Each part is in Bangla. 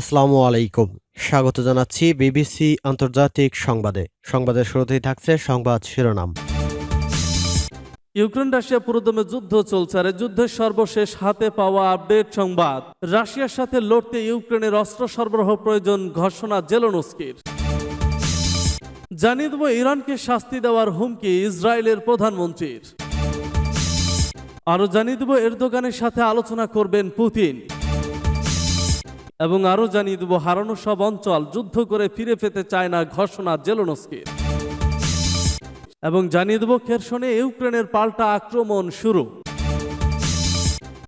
আসসালামু আলাইকুম। স্বাগত জানাচ্ছি বিবিসি আন্তর্জাতিক সংবাদে। সংবাদের শুরুতেই থাকছে সংবাদ শিরোনাম। ইউক্রেন রাশিয়া পুরোদমে যুদ্ধ চলছে আর যুদ্ধের সর্বশেষ হাতে পাওয়া আপডেট সংবাদ। রাশিয়ার সাথে লড়তে ইউক্রেনের অস্ত্র সরবরাহ প্রয়োজন ঘোষণা জেলোনস্কির। জানিয়ে দেব ইরানকে শাস্তি দেওয়ার হুমকি ইসরায়েলের প্রধানমন্ত্রীর। আরও জানিয়ে দেব এরদোগানের সাথে আলোচনা করবেন পুতিন। এবং আরও জানিয়ে দেব, হারানো সব অঞ্চল যুদ্ধ করে ফিরে পেতে চায় না ঘোষণা জেলোনস্কির। এবং জানিয়ে দেব, খেরসনে ইউক্রেনের পাল্টা আক্রমণ শুরু।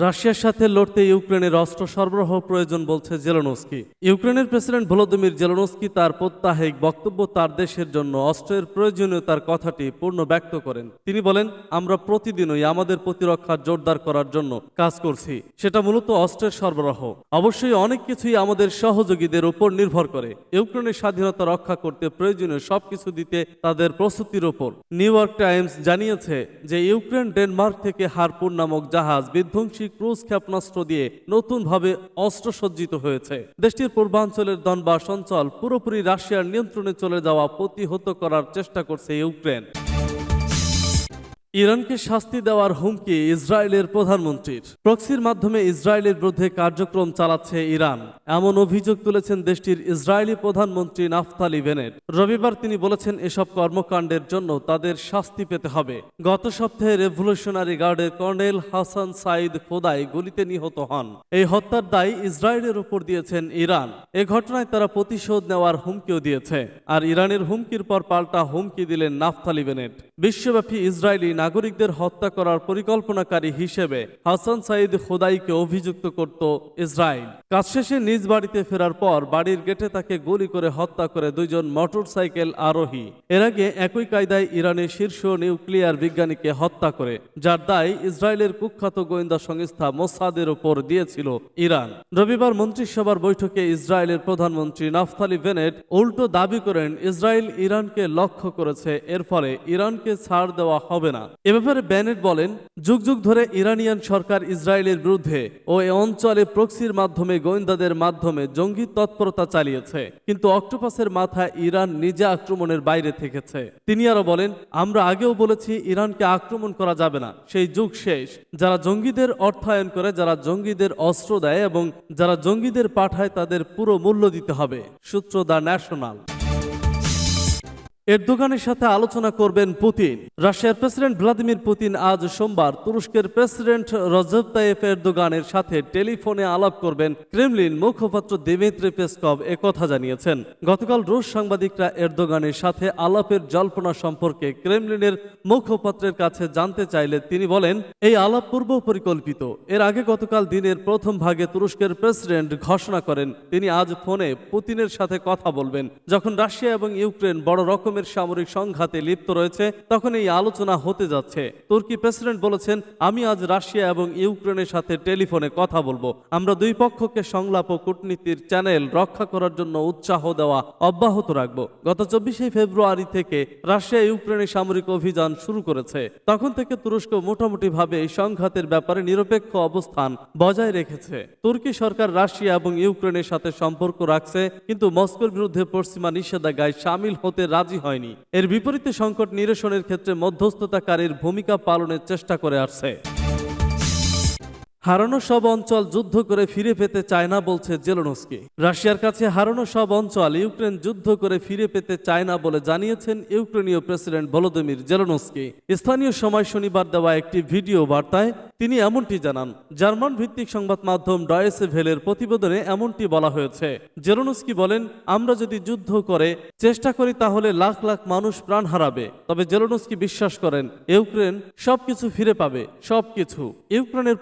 রাশিয়ার সাথে লড়তে ইউক্রেনের অস্ত্র সরবরাহ প্রয়োজন বলছে জেলোনস্কি। ইউক্রেনের প্রেসিডেন্ট ভলোদিমির জেলোনস্কি তার প্রত্যাহিক বক্তব্য তার দেশের জন্য অস্ত্রের প্রয়োজনীয়তার কথাটি পূর্ণ ব্যক্ত করেন। তিনি বলেন, আমরা প্রতিদিনই আমাদের প্রতিরক্ষা জোরদার করার জন্য কাজ করছি। সেটা মূলত অস্ত্রের সরবরাহ। অবশ্যই অনেক কিছুই আমাদের সহযোগীদের উপর নির্ভর করে। ইউক্রেনের স্বাধীনতা রক্ষা করতে প্রয়োজনীয় সবকিছু দিতে তাদের প্রস্তুতির উপর। নিউ ইয়র্ক টাইমস জানিয়েছে যে, ইউক্রেন ডেনমার্ক থেকে হারপুর নামক জাহাজ বিধ্বংসী ক্রুজ ক্ষেপণাস্ত্র দিয়ে নতুনভাবে অস্ত্রসজ্জিত হয়েছে। দেশটির পূর্বাঞ্চলের দনবাস অঞ্চল পুরোপুরি রাশিয়ার নিয়ন্ত্রণে চলে যাওয়া প্রতিহত করার চেষ্টা করছে ইউক্রেন। ইরানকে শাস্তি দেওয়ার হুমকি ইসরায়েলের প্রধানমন্ত্রীর। প্রক্সির মাধ্যমে ইসরায়েলের বিরুদ্ধে কার্যক্রম চালাচ্ছে ইরান। এমন অভিযোগ তুলেছেন দেশটির ইসরায়েলি প্রধানমন্ত্রী নাফতালি বেনেট। রবিবার তিনি বলেছেন, এসব কর্মকাণ্ডের জন্য তাদের শাস্তি পেতে হবে। গত সপ্তাহে রেভলিউশনারি গার্ডের কর্নেল হাসান সাইদ খোদাই গুলিতে নিহত হন। এই হত্যার দায় ইসরায়েলের উপর দিয়েছেন ইরান। এ ঘটনায় তারা প্রতিশোধ নেওয়ার হুমকিও দিয়েছে। আর ইরানের হুমকির পর পাল্টা হুমকি দিলেন নাফতালি বেনেট। বিশ্বব্যাপী ইসরায়েলি নাগরিকদের হত্যা করার পরিকল্পনাকারী হিসেবে হাসান সাইদ খোদাইকে অভিযুক্ত করত ইসরায়েল কাজ শেষে নিজ বাড়িতে ফেরার পর বাড়ির গেটে তাকে গুলি করে হত্যা করে দুইজন মোটরসাইকেল আরোহী। এর আগে একই কায়দায় ইরানের শীর্ষ নিউক্লিয়ার বিজ্ঞানীকে হত্যা করে, যার দায় ইসরায়েলের কুখ্যাত গোয়েন্দা সংস্থা মোসাদের ওপর দিয়েছিল ইরান। রবিবার মন্ত্রিসভার বৈঠকে ইসরায়েলের প্রধানমন্ত্রী নাফতালি বেনেট উল্টো দাবি করেন ইসরায়েল ইরানকে লক্ষ্য করেছে, এর ফলে ইরানকে ছাড় দেওয়া হবে না। এ ব্যাপারে বেনেট বলেন, যুগ যুগ ধরে ইরানিয়ান সরকার ইসরায়েলের বিরুদ্ধে ও এ অঞ্চলে প্রক্সির মাধ্যমে গোয়েন্দাদের মাধ্যমে জঙ্গি তৎপরতা চালিয়েছে। কিন্তু অক্টোপাসের মাথায় ইরান নিজে আক্রমণের বাইরে থেকেছে। তিনি আরও বলেন, আমরা আগেও বলেছি ইরানকে আক্রমণ করা যাবে না। সেই যুগ শেষ। যারা জঙ্গিদের অর্থায়ন করে, যারা জঙ্গিদের অস্ত্র দেয় এবং যারা জঙ্গিদের পাঠায় তাদের পুরো মূল্য দিতে হবে। সূত্র দ্য ন্যাশনাল। এরদোগানের সাথে আলোচনা করবেন পুতিন। রাশিয়ার প্রেসিডেন্ট ভ্লাদিমির পুতিন আজ সোমবার তুরস্কের প্রেসিডেন্ট রজব তাইয়েফ এরদোগানের সাথে টেলিফোনে আলাপ করবেন ক্রেমলিন মুখপাত্র দেমিত্রি পেসকভ কথা জানিয়েছেন। গতকাল রুশ সাংবাদিকরা এরদোগানের সাথে আলাপের জল্পনা সম্পর্কে ক্রেমলিনের মুখপাত্রের কাছে জানতে চাইলে তিনি বলেন, এই আলাপ পূর্ব পরিকল্পিত। এর আগে গতকাল দিনের প্রথম ভাগে তুরস্কের প্রেসিডেন্ট ঘোষণা করেন, তিনি আজ ফোনে পুতিনের সাথে কথা বলবেন। যখন রাশিয়া এবং ইউক্রেন বড় রকমের সামরিক সংঘাতে লিপ্ত রয়েছে, তখন এই আলোচনা হতে যাচ্ছে। তুর্কি প্রেসিডেন্ট বলেছেন, আমি আজ রাশিয়া এবং ইউক্রেনের সাথে টেলিফোনে কথা বলব। আমরা দুই পক্ষকে সংলাপ ও কূটনীতির চ্যানেল রক্ষা করার জন্য উৎসাহ দেওয়া অব্যাহত রাখব। গত চব্বিশে ফেব্রুয়ারি থেকে রাশিয়া ইউক্রেনে সামরিক অভিযান শুরু করেছে। তখন থেকে তুরস্ক মোটামুটিভাবে এই সংঘাতের ব্যাপারে নিরপেক্ষ অবস্থান বজায় রেখেছে। তুর্কি সরকার রাশিয়া এবং ইউক্রেনের সাথে সম্পর্ক রাখছে, কিন্তু মস্কোর বিরুদ্ধে পশ্চিমা নিষেধাজ্ঞায় সামিল হতে রাজি হয়নি। এর বিপরীতে সংকট নিরসনের ক্ষেত্রে মধ্যস্থতাকারীর ভূমিকা পালনের চেষ্টা করে আসছে। হারানো সব অঞ্চল যুদ্ধ করে ফিরে পেতে চায় না বলছে জেলোনস্কি। রাশিয়ার কাছে হারানো সব অঞ্চল ইউক্রেন যুদ্ধ করে ফিরে পেতে চায় না বলে জানিয়েছেন ইউক্রেনীয় প্রেসিডেন্ট ভলোদিমির জেলোনস্কি। স্থানীয় সময় শনিবার দেওয়া একটি ভিডিও বার্তায় তিনি এমনটি জানান, জার্মান ভিত্তিক সংবাদ মাধ্যম ডয়েসে ভেলের প্রতিবেদনে এমনটি বলা হয়েছে। জেরোনস্কি বলেন, আমরা যদি যুদ্ধ করে চেষ্টা করি তাহলে লাখ লাখ মানুষ প্রাণ হারাবে। তবে জেরোনস্কি বিশ্বাস করেন, ইউক্রেন সবকিছু ফিরে পাবে, সবকিছু। ইউক্রেনের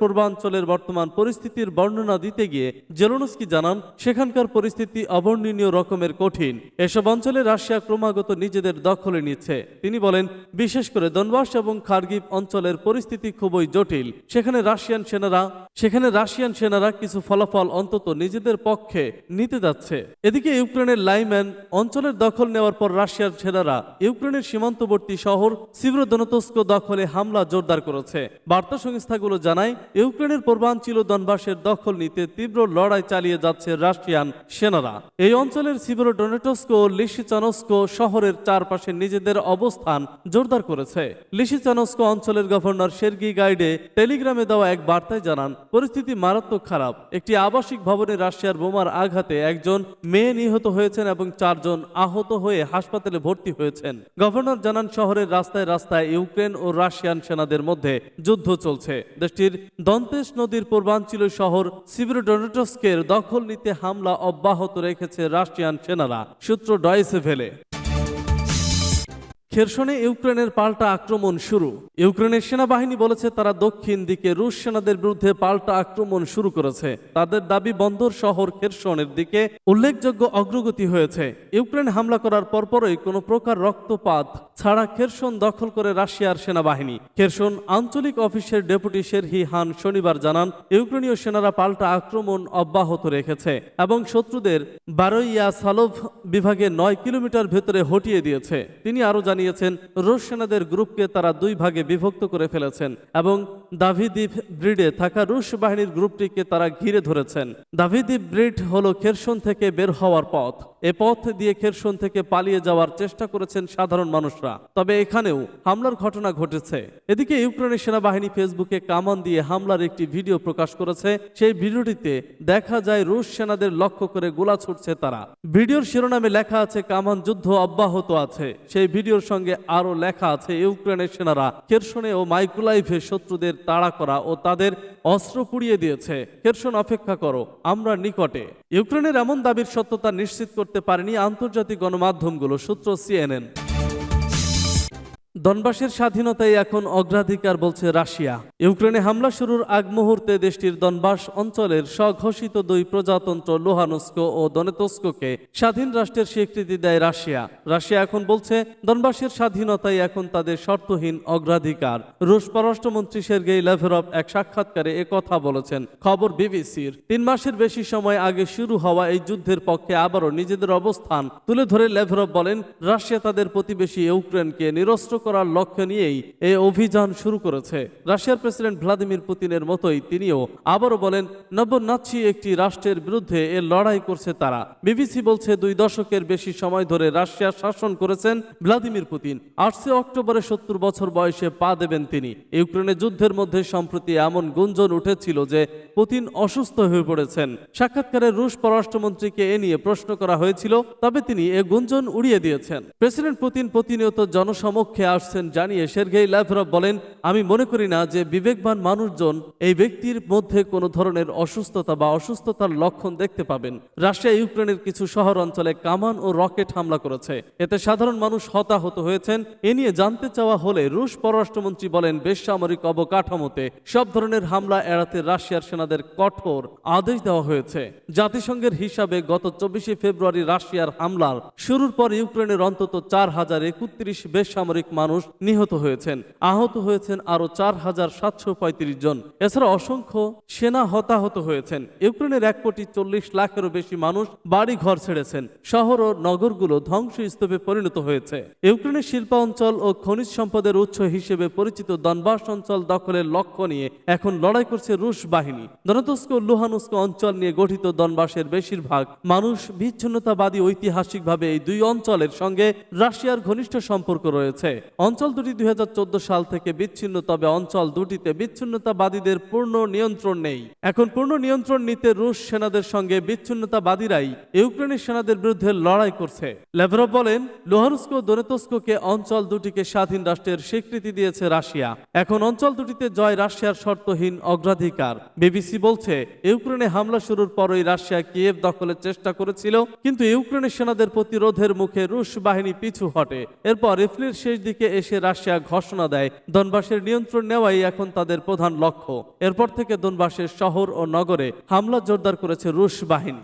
পূর্বাঞ্চলের বর্তমান পরিস্থিতির বর্ণনা দিতে গিয়ে জেরোনস্কি জানান, সেখানকার পরিস্থিতি অবর্ণনীয় রকমের কঠিন। এসব অঞ্চলে রাশিয়া ক্রমাগত নিজেদের দখলে নিচ্ছে। তিনি বলেন, বিশেষ করে দনবাস এবং খার্গিভ অঞ্চলের পরিস্থিতি খুবই জটিল। সেখানে রাশিয়ান সেনারা, সেখানে রাশিয়ান সেনারা কিছু ফলাফল অন্তত নিজেদের পক্ষে নিতে যাচ্ছে। এদিকে ইউক্রেনের লাইম্যান অঞ্চলের দখল নেওয়ার পর রাশিয়ার সেনারা ইউক্রেনের সীমান্তবর্তী শহর সিভ্রোদনতস্ক দখলে হামলা জোরদার করেছে। বার্তা সংস্থাগুলো জানায়, ইউক্রেনের পূর্বাঞ্চল দনবাসের দখল নিতে তীব্র লড়াই চালিয়ে যাচ্ছে রাশিয়ান সেনারা। এই অঞ্চলের সিভ্রোডনেটস্ক ও লিসিচানস্ক শহরের চারপাশে নিজেদের অবস্থান জোরদার করেছে। লিসিচানস্ক অঞ্চলের গভর্নর সের্গি গাইডে টেলিগ্রামে দেওয়া এক বার্তায় জানান, পরিস্থিতি মারাত্মক খারাপ। একটি আবাসিক ভবনে রাশিয়ার বোমার আঘাতে একজন মেয়ে নিহত হয়েছেন এবং চারজন আহত হয়ে হাসপাতালে ভর্তি হয়েছেন। গভর্নর জানান, শহরের রাস্তায় রাস্তায় ইউক্রেন ও রাশিয়ান সেনাদের মধ্যে যুদ্ধ চলছে। দেশটির দন্তেশ নদীর পূর্বাঞ্চল শহর সিভিরোডোনেটস্কের দখল নিতে হামলা অব্যাহত রেখেছে রাশিয়ান সেনারা। সূত্র ডয়েসে ভেলে খেরসনে ইউক্রেনের পাল্টা আক্রমণ শুরু। ইউক্রেনের সেনাবাহিনী বলেছে তারা দক্ষিণ দিকে রুশ সেনাদের বিরুদ্ধে পাল্টা আক্রমণ শুরু করেছে। তাদের দাবি বন্দর শহর খেরসনের দিকে উল্লেখযোগ্য অগ্রগতি হয়েছে। ইউক্রেন হামলা করার পরপরই কোনো প্রকার রক্তপাত ছাড়া খেরসন দখল করে রাশিয়ার সেনাবাহিনী। খেরসন আঞ্চলিক অফিসের ডেপুটি শেরহি হান শনিবার জানান, ইউক্রেনীয় সেনারা পাল্টা আক্রমণ অব্যাহত রেখেছে এবং শত্রুদের বারোইয়া সালোভ বিভাগে নয় কিলোমিটার ভেতরে হটিয়ে দিয়েছে। তিনি আরও জানিয়েছেন রুশ সেনাদের গ্রুপকে তারা দুই ভাগে বিভক্ত করে ফেলেছেন এবং দাভিদ্বীপ ব্রিডে থাকা রুশ বাহিনীর গ্রুপটিকে তারা ঘিরে ধরেছেন। দাভিদ্বীপ ব্রিড হল খেরসন থেকে বের হওয়ার পথ। এ পথ দিয়ে খেরসন থেকে পালিয়ে যাওয়ার চেষ্টা করেছেন সাধারণ মানুষরা। তবে এখানেও হামলার ঘটনা ঘটেছে। এদিকে ইউক্রেনের সেনাবাহিনী ফেসবুকে কামান দিয়ে হামলার একটি ভিডিও প্রকাশ করেছে। সেই ভিডিওটিতে দেখা যায় রুশ সেনাদের লক্ষ্য করে গোলা ছুটছে তারা। ভিডিওর শিরোনামে লেখা আছে, কামান যুদ্ধ অব্যাহত আছে। সেই ভিডিওর সঙ্গে আরও লেখা আছে, ইউক্রেনের সেনারা কেরসনে ও মাইকুলাইভে শত্রুদের তাড়া করা ও তাদের অস্ত্র পুড়িয়ে দিয়েছে। কেরসন অপেক্ষা করো, আমরা নিকটে। ইউক্রেনের এমন দাবির সত্যতা নিশ্চিত করতে পারেনি আন্তর্জাতিক গণমাধ্যমগুলো, সূত্র সিএনএন। দনবাসের স্বাধীনতাই এখন অগ্রাধিকার বলছে রাশিয়া। ইউক্রেনে হামলা শুরুর আগ মুহূর্তে দেশটির দনবাস অঞ্চলের স্বঘোষিত দুই প্রজাতন্ত্র লোহানুস্ক ও দনেতস্ককে স্বাধীন রাষ্ট্রের স্বীকৃতি দেয় রাশিয়া। রাশিয়া এখন বলছে, দনবাসের স্বাধীনতাই এখন তাদের শর্তহীন অগ্রাধিকার। রুশ পররাষ্ট্রমন্ত্রী সের্গেই লেভেরভ এক সাক্ষাৎকারে কথা বলেছেন। খবর বিবিসির। তিন মাসের বেশি সময় আগে শুরু হওয়া এই যুদ্ধের পক্ষে আবারও নিজেদের অবস্থান তুলে ধরে লেভেরভ বলেন, রাশিয়া তাদের প্রতিবেশী ইউক্রেনকে নিরস্ত্র করার লক্ষ্য নিয়েই এই অভিযান শুরু করেছে। রাশিয়ার প্রেসিডেন্ট ভ্লাদিমির পুতিনের মতোই তিনিও আবারও বলেন নবনাচ্ছি একটি রাষ্ট্রের বিরুদ্ধে এ লড়াই করছে তারা। বিবিসি বলছে, দুই দশকের বেশি সময় ধরে রাশিয়া শাসন করেছেন ভ্লাদিমির পুতিন। আটশে অক্টোবরে সত্তর বছর বয়সে পা দেবেন তিনি। ইউক্রেনের যুদ্ধের মধ্যে সম্প্রতি এমন গুঞ্জন উঠেছিল যে পুতিন অসুস্থ হয়ে পড়েছেন। সাক্ষাৎকারে রুশ পররাষ্ট্রমন্ত্রীকে এ নিয়ে প্রশ্ন করা হয়েছিল, তবে তিনি এ গুঞ্জন উড়িয়ে দিয়েছেন। প্রেসিডেন্ট পুতিন প্রতিনিয়ত জনসমক্ষে আসছেন জানিয়ে সের্গেই ল্যাভরভ বলেন, আমি মনে করি না যে বিবেকবান মানুষজন এই ব্যক্তির মধ্যে কোনো ধরনের অসুস্থতা বা অসুস্থতার লক্ষণ দেখতে পাবেন। রাশিয়া, ইউক্রেনের কিছু শহর অঞ্চলে কামান ও রকেট হামলা করেছে। এতে সাধারণ মানুষ হতাহত হয়েছেন। এ নিয়ে জানতে চাওয়া হলে রুশ পররাষ্ট্রমন্ত্রী বলেন, বেসামরিক অবকাঠামোতে সব ধরনের হামলা এড়াতে রাশিয়ার সেনাদের কঠোর আদেশ দেওয়া হয়েছে। জাতিসংঘের হিসাবে গত চব্বিশে ফেব্রুয়ারি রাশিয়ার হামলার শুরুর পর ইউক্রেনের অন্তত চার হাজার একত্রিশ বেসামরিক মানুষ নিহত হয়েছেন। আহত হয়েছেন আরও চার হাজার সাতশো পঁয়ত্রিশ জন। এছাড়া অসংখ্য সেনা হতাহত হয়েছেন। ইউক্রেনের এক কোটি চল্লিশ লাখেরও বেশি মানুষ বাড়ি ঘর ছেড়েছেন। শহর ও নগরগুলো ধ্বংসস্তূপে পরিণত হয়েছে। ইউক্রেনের শিল্পাঞ্চল ও খনিজ সম্পদের উৎস হিসেবে পরিচিত দনবাস অঞ্চল দখলের লক্ষ্য নিয়ে এখন লড়াই করছে রুশ বাহিনী। দনতস্ক লুহানুস্ক অঞ্চল নিয়ে গঠিত দনবাসের বেশিরভাগ মানুষ বিচ্ছিন্নতাবাদী ঐতিহাসিকভাবে এই দুই অঞ্চলের সঙ্গে রাশিয়ার ঘনিষ্ঠ সম্পর্ক রয়েছে। অঞ্চল দুটি দুই হাজার চোদ্দ সাল থেকে বিচ্ছিন্ন, তবে অঞ্চল দুটিতে বিচ্ছিন্নতাবাদীদের পূর্ণ নিয়ন্ত্রণ নেই। এখন পূর্ণ নিয়ন্ত্রণ নিতে রুশ সেনাদের সঙ্গে বিচ্ছিন্নতাবাদীরাই ইউক্রেনের সেনাদের বিরুদ্ধে লড়াই করছে। লেভরভ বলেন লোহানুস্ক ও দোনেতস্কোকে অঞ্চল দুটিকে স্বাধীন রাষ্ট্রের স্বীকৃতি দিয়েছে রাশিয়া। এখন অঞ্চল দুটিতে জয় রাশিয়ার শর্তহীন অগ্রাধিকার। বিবিসি বলছে, ইউক্রেনে হামলা শুরুর পরই রাশিয়া কিয়েভ দখলের চেষ্টা করেছিল, কিন্তু ইউক্রেনের সেনাদের প্রতিরোধের মুখে রুশ বাহিনী পিছু হটে। এরপর এপ্রিল শেষ দিকে এসে রাশিয়া ঘোষণা দেয়, দনবাসের নিয়ন্ত্রণ নেওয়াই এখন তাদের প্রধান লক্ষ্য। এরপর থেকে দনবাসের শহর ও নগরে হামলা জোরদার করেছে রুশ বাহিনী।